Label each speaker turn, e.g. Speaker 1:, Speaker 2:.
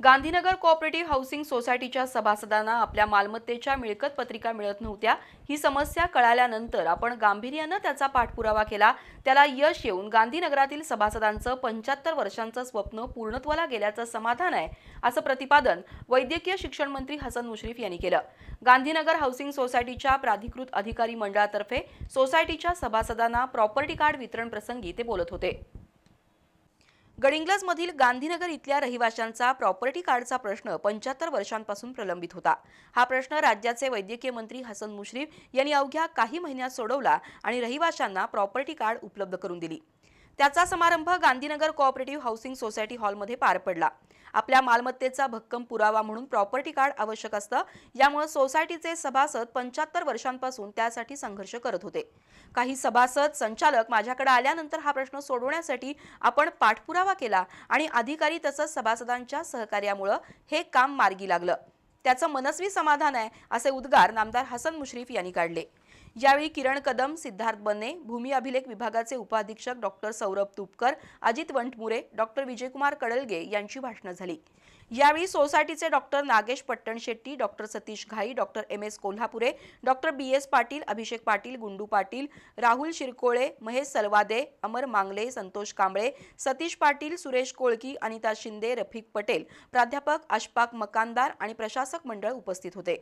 Speaker 1: Gandhinagar cooperative housing सोसायटीच्या सभासदांना आपल्या मालमत्तेच्या मिळकत पत्रिका मिळत नव्हत्या. ही समस्या कळाल्यानंतर आपण गांभीर्यानं त्याचा पाठपुरावा केला. त्याला यश येऊन गांधीनगरातील सभासदांचं पंच्याहत्तर वर्षांचं स्वप्न पूर्णत्वाला गेल्याचं समाधान आहे असं प्रतिपादन वैद्यकीय शिक्षण मंत्री हसन मुश्रीफ यांनी केलं. गांधीनगर हाऊसिंग सोसायटीच्या प्राधिकृत अधिकारी मंडळातर्फे सोसायटीच्या सभासदांना प्रॉपर्टी कार्ड वितरण प्रसंगी ते बोलत होते. गडिंग्लजमधील गांधीनगर इथल्या रहिवाशांचा प्रॉपर्टी कार्डचा प्रश्न पंच्याहत्तर वर्षांपासून प्रलंबित होता. हा प्रश्न राज्याचे वैद्यकीय मंत्री हसन मुश्रीफ यांनी अवघ्या काही महिन्यात सोडवला आणि रहिवाशांना प्रॉपर्टी कार्ड उपलब्ध करून दिली. त्याचा समारंभ गांधीनगर कोऑपरेटिव्ह हाऊसिंग सोसायटी हॉलमध्ये पार पडला. आपल्या मालमत्तेचा भक्कम पुरावा म्हणून प्रॉपर्टी कार्ड आवश्यक असतं. यामुळे सोसायटीचे सभासद पंच्याहत्तर वर्षांपासून त्यासाठी संघर्ष करत होते. काही सभासद संचालक माझ्याकडे आल्यानंतर हा प्रश्न सोडवण्यासाठी आपण पाठपुरावा केला आणि अधिकारी तसंच सभासदांच्या सहकार्यामुळं हे काम मार्गी लागलं. त्याचं मनस्वी समाधान आहे असे उद्गार नामदार हसन मुश्रीफ यांनी काढले. यावेळी किरण कदम सिद्धार्थ बने भूमी अभिलेख विभागाचे उपाधीक्षक डॉक्टर सौरभ तुपकर अजित वंटमुरे डॉक्टर विजयकुमार कडलगे यांची भाषणं झाली. यावेळी सोसायटीचे doctor Nagesh Pattanshetti doctor Satish Ghai doctor M. S. Kolhapure doctor B. S. Patil Abhishek Patil Gundu Patil Rahul Shirkole Mahesh Salvade Amar Mangle Santosh Kamble Satish Patil Suresh Kolki Anita Shinde Rafiq Patel प्राध्यापक अशफाक मकानदार आणि प्रशासक मंडळ उपस्थित होते.